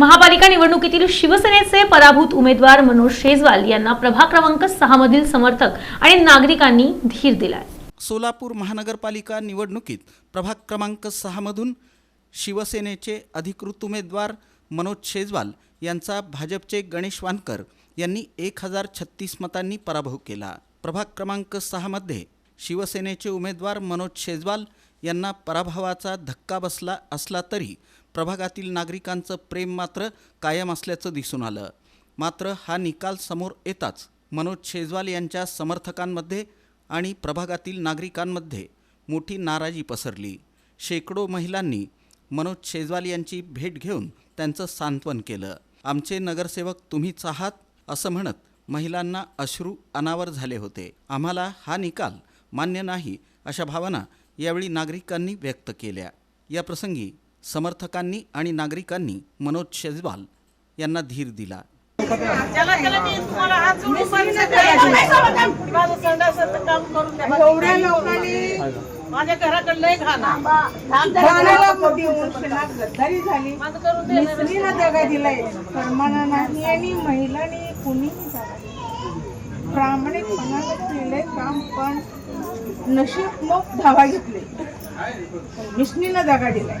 महापालिका निवडणुकीतील शिवसेनेचे पराभूत उमेदवार मनोज शेजवाल यांना प्रभाग क्रमांक सहा मधील समर्थक आणि नागरिकांनी धीर दिलाय. सोलापूर महानगरपालिका निवडणुकीत प्रभाग क्रमांक सहामधून शिवसेनेचे अधिकृत उमेदवार मनोज शेजवाल यांचा भाजपचे गणेश वानकर यांनी एक हजार छत्तीस मतांनी पराभव केला. प्रभाग क्रमांक सहामध्ये शिवसेनेचे उमेदवार मनोज शेजवाल यांना पराभवाचा धक्का बसला असला तरी प्रभागातील नागरिकांचं प्रेम मात्र कायम असल्याचं दिसून आलं. मात्र हा निकाल समोर येताच मनोज शेजवाल यांच्या समर्थकांमध्ये आणि प्रभागातील नागरिकांमध्ये मोठी नाराजी पसरली. शेकडो महिलांनी मनोज शेजवाल यांची भेट घेऊन त्यांचं सांत्वन केलं. आमचे नगरसेवक तुम्हीच आहात? असं म्हणत महिलांना अश्रू अनावर झाले होते. आम्हाला हा निकाल मान्य नाही अशा भावना यावेळी नागरिकांनी व्यक्त केल्या. या प्रसंगी समर्थकांनी आणि नागरिकांनी मनोज शेजवाल यांना धीर दिला. माझ्या घराकडलं एक घाणा घाणाला मोठी उंचना गद्दारी झाली. माझं करून दे ना. मिसरीला जागा दिलाय. परमाना नाही आणि महिलांनी कुणीही जागा दिली प्रामाणिकपणानं केलंय काम पण नशीब मग धावा घेतले मिसनीनं जागा दिलाय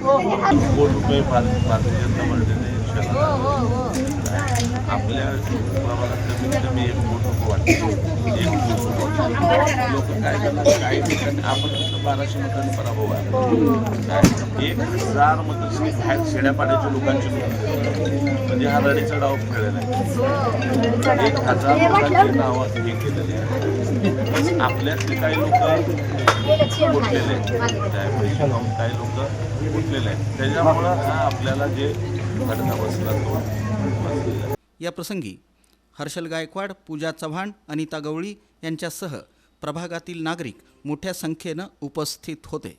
आपल्या प्रभागात कमीत कमी एक मोठं रुपये वाटते. एक लोक काय करतात काही ठिकाणी आपण फक्त बाराशे मतांनी पराभव आहे काय? एक हजार मतं बाहेर खेड्यापाड्याच्या लोकांची म्हणजे हा रडीचा डाव खेळलेला आहे. एक हजार मतांची नावं हे केलेले आहे. आपल्यातले काही लोक उठलेले आहेत. काही लोक उठलेले आहेत. त्याच्यामुळं हा आपल्याला जे घटना बसला तो बसलेला या प्रसंगी हर्षल गायकवाड पूजा चव्हाण अनिता गवळी यांच्यासह प्रभागातील नागरिक मोठ्या संख्येनं उपस्थित होते.